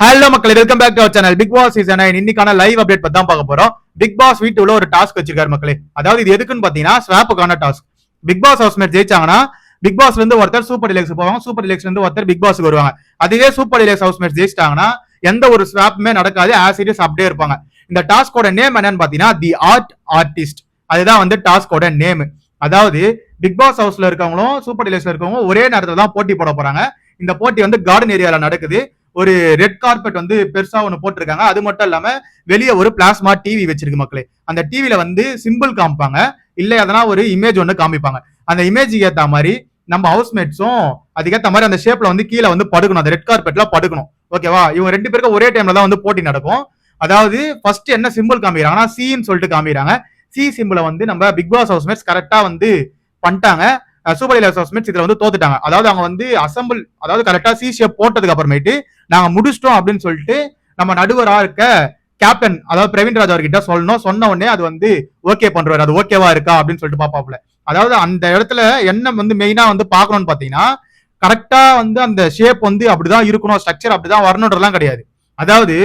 Hello மக்கள் welcome back to our channel Bigg Boss season nine இன்னைக்கான live update பத்தி தான் பார்க்க போறோம். பிக் பாஸ் வீட்டுல ஒரு டாஸ்க் வச்சிருக்காரு மக்களே. அதாவது இது எதுக்குன்னு பாத்தீங்கன்னா ஸ்வாப்புக்கான task Bigg Boss housemate ஜெயிச்சாங்கன்னா பிக் பாஸ்ல இருந்து ஒருத்தர் சூப்பர் டிலக்ஸ் போவாங்க. சூப்பர் டிலக்ஸ்ல இருந்து ஒருத்தர் பிக் பாஸ்க்கு வருவாங்க. அதுவே சூப்பர் டிலக்ஸ் ஹவுஸ் மேட் ஜெயிச்சிட்டாங்கன்னா எந்த ஒரு ஸ்வாப்புமே நடக்காது. ஆசிரியஸ் அப்படியே இருப்பாங்க. இந்த டாஸ்கோட நேம் என்னன்னு பாத்தீங்கன்னா தி ஆர்ட் ஆர்டிஸ்ட் அதுதான் வந்து டாஸ்கோட நேம் அதாவது பிக் பாஸ் ஹவுஸ்ல இருக்கவங்களும் சூப்பர் டிலக்ஸ்ல இருக்கவங்களும் ஒரே நேரத்துல தான் போட்டி போட போறாங்க. இந்த போட்டி வந்து கார்டன் ஏரியால நடக்குது. ஒரு ரெட் கார்பெட் வந்து பெருசா ஒன்று போட்டிருக்காங்க. அது மட்டும் இல்லாம வெளியே ஒரு பிளாஸ்மா டிவி வச்சிருக்கு மக்களே. அந்த டிவியில வந்து சிம்பிள் காமிப்பாங்க. இல்ல எதனா ஒரு இமேஜ் ஒன்று காமிப்பாங்க. அந்த இமேஜுக்கு ஏத்த மாதிரி நம்ம ஹவுஸ்மேட்ஸும் அதுக்கேற்ற மாதிரி அந்த ஷேப்ல வந்து கீழே வந்து படுக்கணும். அந்த ரெட் கார்பெட்ல படுக்கணும். ஓகேவா இவங்க ரெண்டு பேருக்கும் ஒரே டைம்ல தான் வந்து போட்டி நடக்கும். அதாவது ஃபர்ஸ்ட் என்ன சிம்பிள் காமிக்கிறாங்கன்னா சின்னு சொல்லிட்டு காமிக்கிறாங்க. சி சிம்பிளை வந்து நம்ம பிக் பாஸ் ஹவுஸ்மேட்ஸ் கரெக்டா வந்து பண்ணிட்டாங்க. சூப்பர் இலர்ஸ் ஸ்மித் இதுல வந்து தோத்துட்டாங்க. அதாவது அவங்க வந்து அசம்பிள் அதாவது கரெக்டா சிசியை போட்டதுக்கு அப்புறமேட்டு நாங்க முடிச்சிட்டோம் அப்படின்னு சொல்லிட்டு நம்ம நடுவரா இருக்க கேப்டன் அதாவது பிரவீன் ராஜ் அவர்கிட்ட சொல்லணும். சொன்ன உடனே அது வந்து ஓகே பண்றாரு. அது ஓகேவா இருக்கா அப்படின்னு சொல்லிட்டு பாப்பாப்ல அதாவது அந்த இடத்துல என்ன வந்து மெயினா வந்து பார்க்கணும்னு பாத்தீங்கன்னா கரெக்டா வந்து அந்த ஷேப் வந்து அப்படிதான் இருக்கணும். ஸ்ட்ரக்சர் அப்படிதான் வரணுன்றதுலாம் கிடையாது. அதாவது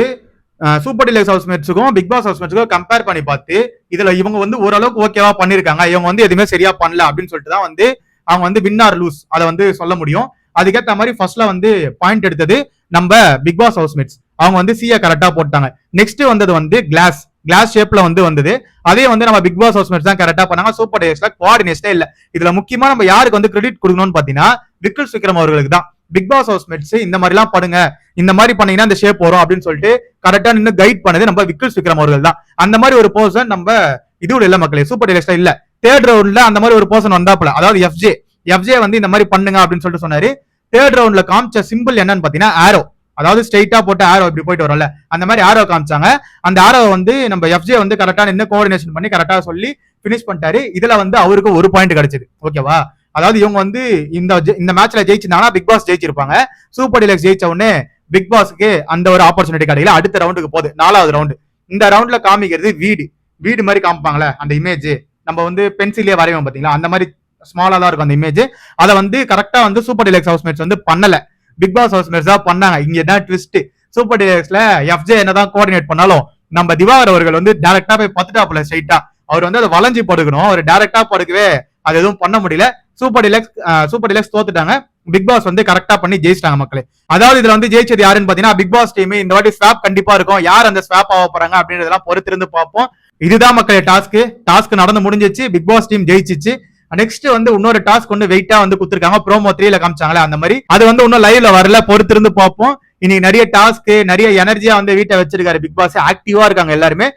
சூப்பர் டிலக்ஸ் ஹவுஸ்மேட்ஸுக்கும் பிக் பாஸ் ஹவுஸ் மேட்ஸுக்கும் கம்பேர் பண்ணி பார்த்து இதுல இவங்க வந்து ஓரளவுக்கு ஓகேவா பண்ணிருக்காங்க இவங்க வந்து எதுவுமே சரியா பண்ணல அப்படின்னு சொல்லிட்டு தான் வந்து அவங்க வந்து வின் ஆர் லூஸ் அதை வந்து சொல்ல முடியும். அதுக்கேற்ற மாதிரி ஃபர்ஸ்ட்ல வந்து பாயிண்ட் எடுத்தது நம்ம பிக் பாஸ் ஹவுஸ்மேட்ஸ் அவங்க வந்து சிஏ கரெக்டா போட்டாங்க. நெக்ஸ்ட் வந்தது வந்து கிளாஸ் கிளாஸ் ஷேப்ல வந்து வந்தது. அதே வந்து நம்ம பிக் பாஸ் ஹவுஸ்மேட்ஸ் தான் கரெக்டா பண்ணாங்க சூப்பர் டேஸ்ல கோஆர்டினேஷனே இல்ல. இதுல முக்கியமா நம்ம யாருக்கு வந்து கிரெடிட் கொடுக்கணும்னு பாத்தீங்கன்னா விக்ரல் விக்ரம் அவர்களுக்கு தான். பிக் பாஸ் ஹவுஸ்மேட்ஸ் இந்த மாதிரி எல்லாம் பண்ணுங்க. இந்த மாதிரி பண்ணீங்கன்னா இந்த ஷேப் வரும் அப்படின்னு சொல்லிட்டு கரெக்டா நின்று கைட் பண்ணது நம்ம விக்ரல் விக்ரம் அவர்கள் தான். அந்த மாதிரி ஒரு பர்சன் நம்ம இது இல்ல மக்களே சூப்பர் டெலிஸ்டா இல்ல. தேர்ட் ரவுண்ட்ல அந்த மாதிரி ஒரு பர்சன் வந்தாப்புல அதாவது எஃப்ஜே எஃப்ஜே வந்து இந்த மாதிரி பண்ணுங்க அப்படின்னு சொல்லிட்டு சொன்னாரு. தேர்ட் ரவுண்ட்ல காமிச்ச சிம்பிள் என்னன்னு பாத்தீங்கன்னா ஆரோ அதாவது ஸ்ட்ரைட்டா போட்டு ஆரோ இப்படி போயிட்டு வரும்ல. அந்த மாதிரி ஆரோ காமிச்சாங்க. அந்த ஆரோ வந்து நம்ம எஃப்ஜே வந்து கரெக்டா நின்று கோஆர்டினேஷன் பண்ணி கரெக்டா சொல்லி பினிஷ் பண்ணிட்டாரு. இதுல வந்து அவருக்கு ஒரு பாயிண்ட் கிடைச்சது. ஓகேவா அதாவது இவங்க வந்து இந்த ஜெ- இந்த மேட்ச்ல ஜெயிச்சிருந்தாங்கன்னா பிக் பாஸ் ஜெயிச்சிருப்பாங்க. சூப்பர் டிலக்ஸ் ஜெயிச்ச உடனே பிக் பாஸ்க்கு அந்த ஒரு ஆப்பர்ச்சுனிட்டி கிடைக்கல. அடுத்த ரவுண்டுக்கு போகுது. நாலாவது ரவுண்டு இந்த ரவுண்ட்ல காமிக்கிறது வீடு. வீடு மாதிரி காமிப்பாங்களே அந்த இமேஜ் நம்ம வந்து பென்சிலே வரைவோம் பாத்தீங்களா? அந்த மாதிரி ஸ்மாலா தான் இருக்கும் அந்த இமேஜ் அதை வந்து கரெக்டா வந்து சூப்பர் டிலக்ஸ் ஹவுஸ்மேட்ஸ் வந்து பண்ணல. பிக் பாஸ் ஹவுஸ்மேட்ஸ் தான் பண்ணாங்க. இங்க என்ன ட்விஸ்ட் சூப்பர் டிலக்ஸ்ல எஃப்ஜே என்னதான் கோஆர்டினேட் பண்ணாலும் நம்ம திவாகர் அவர்கள் வந்து டேரக்டா போய் பத்துட்டாப்புல ஸ்ட்ரைட்டா அவர் வந்து அதை வளைஞ்சு படுக்கணும். அவர் டேரக்டா படுக்கவே அது எதுவும் பண்ண முடியல. சூப்பர் டிலக்ஸ் சூப்பர் டிலக்ஸ் தோத்துட்டாங்க. பிக் பாஸ் வந்து கரெக்டா பண்ணி ஜெயிச்சிட்டாங்க மக்களே. அதாவது இதுல வந்து ஜெயிச்சது யாருன்னு பாத்தீங்கன்னா பிக் பாஸ் டீம் இந்த வாட்டி ஸ்வாப் கண்டிப்பா இருக்கும். யார் அந்த ஸ்வாப் ஆக போறாங்க அப்படின்றதெல்லாம் பொறுத்திருந்து பார்ப்போம். இதுதான் மக்களே டாஸ்க் டாஸ்க் நடந்து முடிஞ்சிச்சு. பிக் பாஸ் டீம் ஜெயிச்சிச்சு. நெக்ஸ்ட் வந்து இன்னொரு டாஸ்க் ஒன்று வெயிட்டா வந்து கொடுத்துருக்காங்க. ப்ரோமோ த்ரீல காமிச்சாங்களே அந்த மாதிரி. அது வந்து இன்னும் லைவ்ல வரல. பொறுத்திருந்து பார்ப்போம். இன்னைக்கு நிறைய டாஸ்க் நிறைய எனர்ஜியா வந்து வீட்டை வச்சிருக்காரு பிக் பாஸ். ஆக்டிவா இருக்காங்க எல்லாருமே.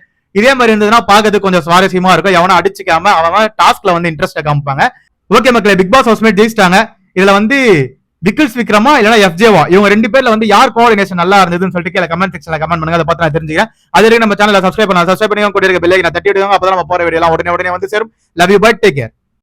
இதே மாதிரி இருந்ததுன்னா பாக்கிறதுக்கு கொஞ்சம் சுவாரஸ்யமா இருக்கும். எவனை அடிச்சுக்காம அவன் டாஸ்க்ல வந்து இன்ட்ரெஸ்ட் காமிப்பாங்க. ஓகே மக்களே பிக் பாஸ் ஹவுஸ்மேட் ஜெயிச்சிட்டாங்க. இதுல வந்து விக்கில்ஸ் விக்ரமா இல்லனா எஃப்ஜேவா இவங்க ரெண்டு பேர்ல வந்து யார் கோஆர்டினேஷன் நல்லா இருந்ததுன்னு சொல்லிட்டு கீழே கமெண்ட் செக்ஷன்ல கமெண்ட் பண்ணுங்க. அதை பார்த்து நான் தெரிஞ்சுக்கிறேன். அது நம்ம சேனலை சப்ஸ்கிரைப் பண்ணலாம். சப்ஸ்கிரைப் பண்ணி கூட இருக்க நான் தட்டி விடுவாங்க அப்பதான் நம்ம போற வீடியோ எல்லாம் உடனே உடனே வந்து சேரும். Love you but take care